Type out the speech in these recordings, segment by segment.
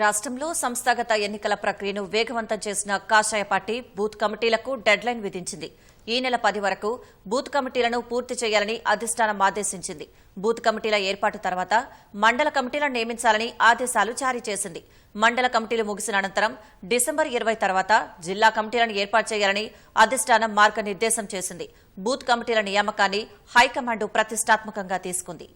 రాష్ట్రంలో సంస్థాగత ఎన్నికల ప్రక్రియను వేగవంతం చేసిన కాషాయ పార్టీ బూత్ కమిటీలకు డెడ్లైన్ విధించింది. ఈ నెల పది వరకు బూత్ కమిటీలను పూర్తి చేయాలని అధిష్టానం ఆదేశించింది. బూత్ కమిటీల ఏర్పాటు తర్వాత మండల కమిటీలను నియమించాలని ఆదేశాలు జారీ చేసింది. మండల కమిటీలు ముగిసిన అనంతరం డిసెంబర్ ఇరవై తర్వాత జిల్లా కమిటీలను ఏర్పాటు చేయాలని అధిష్టానం మార్గనిర్దేశం చేసింది. బూత్ కమిటీల నియామకాన్ని హైకమాండ్ ప్రతిష్టాత్మకంగా తీసుకుంది.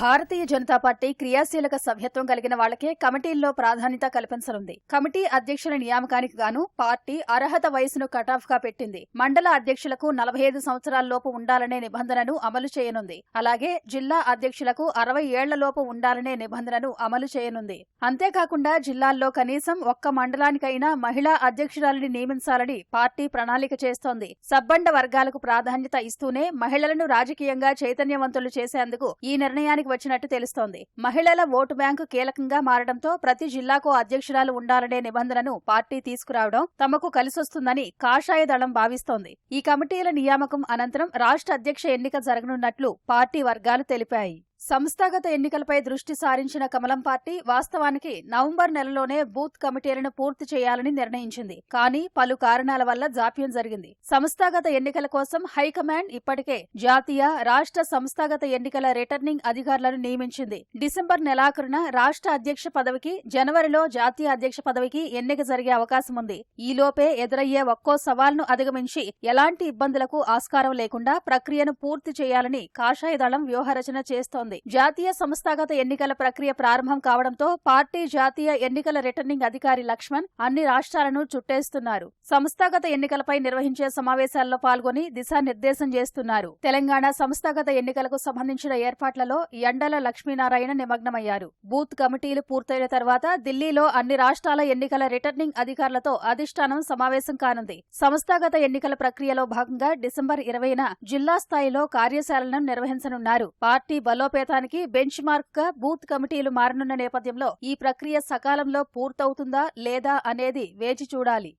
భారతీయ జనతా పార్టీ క్రియాశీలక సభ్యత్వం కలిగిన వాళ్ళకే కమిటీల్లో ప్రాధాన్యత కల్పించనుంది. కమిటీ అధ్యక్షుల నియామకానికి గాను పార్టీ అర్హత వయసును కటాఫ్గా పెట్టింది. మండల అధ్యక్షులకు నలభై ఐదు సంవత్సరాలలోపు ఉండాలనే నిబంధనను అమలు చేయనుంది. అలాగే జిల్లా అధ్యక్షులకు అరవై ఏళ్ళలోపు ఉండాలనే నిబంధనను అమలు చేయనుంది. అంతేకాకుండా జిల్లాల్లో కనీసం ఒక్క మండలానికైనా మహిళా అధ్యక్షురాలిని నియమించాలని పార్టీ ప్రణాళిక చేస్తోంది. సబ్బండ వర్గాలకు ప్రాధాన్యత ఇస్తూనే మహిళలను రాజకీయంగా చైతన్యవంతులు చేసేందుకు ఈ నిర్ణయానికి వచ్చినట్టు తెలుస్తోంది. మహిళల ఓటు బ్యాంకు కీలకంగా మారడంతో ప్రతి జిల్లాకు అధ్యక్షురాలు ఉండాలనే నిబంధనను పార్టీ తీసుకురావడం తమకు కలిసొస్తుందని కాషాయ దళం భావిస్తోంది. ఈ కమిటీల నియామకం అనంతరం రాష్ట్ర అధ్యక్ష ఎన్నిక జరగనున్నట్లు పార్టీ వర్గాలు తెలిపాయి. సంస్థాగత ఎన్నికలపై దృష్టి సారించిన కమలం పార్టీ వాస్తవానికి నవంబర్ నెలలోనే బూత్ కమిటీలను పూర్తి చేయాలని నిర్ణయించింది. కానీ పలు కారణాల వల్ల జాప్యం జరిగింది. సంస్థాగత ఎన్నికల కోసం హైకమాండ్ ఇప్పటికే జాతీయ రాష్ట్ర సంస్థాగత ఎన్నికల రిటర్నింగ్ అధికారులను నియమించింది. డిసెంబర్ నెలాఖరున రాష్ట్ర అధ్యక్ష పదవికి జనవరిలో జాతీయ అధ్యక్ష పదవికి ఎన్నిక జరిగే అవకాశం ఉంది. ఈలోపే ఎదురయ్యే ఒక్కో సవాల్ను అధిగమించి ఎలాంటి ఇబ్బందులకు ఆస్కారం లేకుండా ప్రక్రియను పూర్తి చేయాలని కాషాయ దళం వ్యూహరచన చేస్తోంది. జాతీయ సంస్థాగత ఎన్నికల ప్రక్రియ ప్రారంభం కావడంతో పార్టీ జాతీయ ఎన్నికల రిటర్నింగ్ అధికారి లక్ష్మణ్ అన్ని రాష్ట్రాలను చుట్టేస్తున్నారు. సంస్థాగత ఎన్నికలపై నిర్వహించే సమావేశాల్లో పాల్గొని దిశానిర్దేశం చేస్తున్నారు. తెలంగాణ సంస్థాగత ఎన్నికలకు సంబంధించిన ఏర్పాట్లలో ఎండల లక్ష్మీనారాయణ నిమగ్నమయ్యారు. బూత్ కమిటీలు పూర్తయిన తర్వాత ఢిల్లీలో అన్ని రాష్ట్రాల ఎన్నికల రిటర్నింగ్ అధికారులతో అధిష్టానం సమావేశం కానుంది. సంస్థాగత ఎన్నికల ప్రక్రియలో భాగంగా డిసెంబర్ ఇరవైన జిల్లా స్థాయిలో కార్యశాలను నిర్వహించనున్నారు. పార్టీ బలోపేతానికి బెంచ్ మార్క్గా బూత్ కమిటీలు మారనున్న నేపథ్యంలో ఈ ప్రక్రియ సకాలంలో పూర్తవుతుందా లేదా అనేది వేచి చూడాలి.